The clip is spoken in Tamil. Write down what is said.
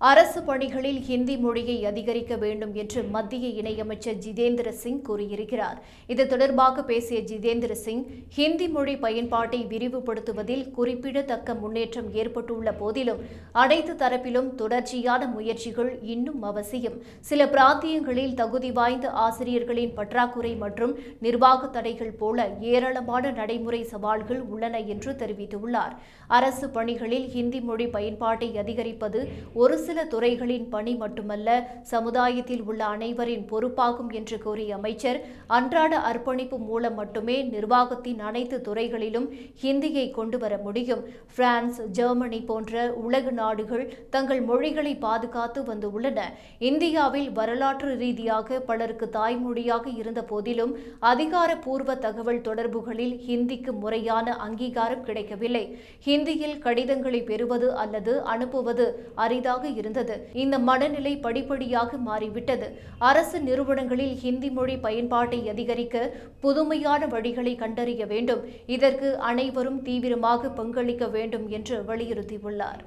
அரசு பணிகளில் ஹிந்தி மொழியை அதிகரிக்க வேண்டும் என்று மத்திய இணையமைச்சர் ஜிதேந்திர சிங் கூறியிருக்கிறார். இது தொடர்பாக பேசிய ஜிதேந்திர சிங் ஹிந்தி மொழி பயன்பாட்டை விரிவுபடுத்துவதில் குறிப்பிடத்தக்க முன்னேற்றம் ஏற்பட்டுள்ள போதிலும் அனைத்து தரப்பிலும் தொடர்ச்சியான முயற்சிகள் இன்னும் அவசியம். சில பிராந்தியங்களில் தகுதி வாய்ந்த ஆசிரியர்களின் பற்றாக்குறை மற்றும் நிர்வாக தடைகள் போல ஏராளமான நடைமுறை சவால்கள் உள்ளன என்று தெரிவித்துள்ளார். அரசு பணிகளில் ஹிந்தி மொழி பயன்பாட்டை அதிகரிப்பது ஒரு சில துறைகளின் பணி மட்டுமல்ல சமுதாயத்தில் உள்ள அனைவரின் பொறுப்பாகும் என்று கூறிய அமைச்சர் அன்றாட அர்ப்பணிப்பு மூலம் மட்டுமே நிர்வாகத்தின் அனைத்து துறைகளிலும் ஹிந்தியை கொண்டு வர முடியும். பிரான்ஸ் ஜெர்மனி போன்ற உலக நாடுகள் தங்கள் மொழிகளை பாதுகாத்து வந்துள்ளன இந்தியாவில் வரலாற்று ரீதியாக பலருக்கு தாய்மொழியாக இருந்த போதிலும் அதிகாரப்பூர்வ தகவல் தொடர்புகளில் ஹிந்திக்கு முறையான அங்கீகாரம் கிடைக்கவில்லை. ஹிந்தியில் கடிதங்களை பெறுவது அல்லது அனுப்புவது அரிதாக இருந்தது. இந்த மனநிலை படிப்படியாக மாறிவிட்டது. அரசு நிறுவனங்களில் ஹிந்தி மொழி பயன்பாட்டை அதிகரிக்க புதுமையான வழிகளை கண்டறிய வேண்டும். இதற்கு அனைவரும் தீவிரமாக பங்களிக்க வேண்டும் என்று வலியுறுத்தியுள்ளார்.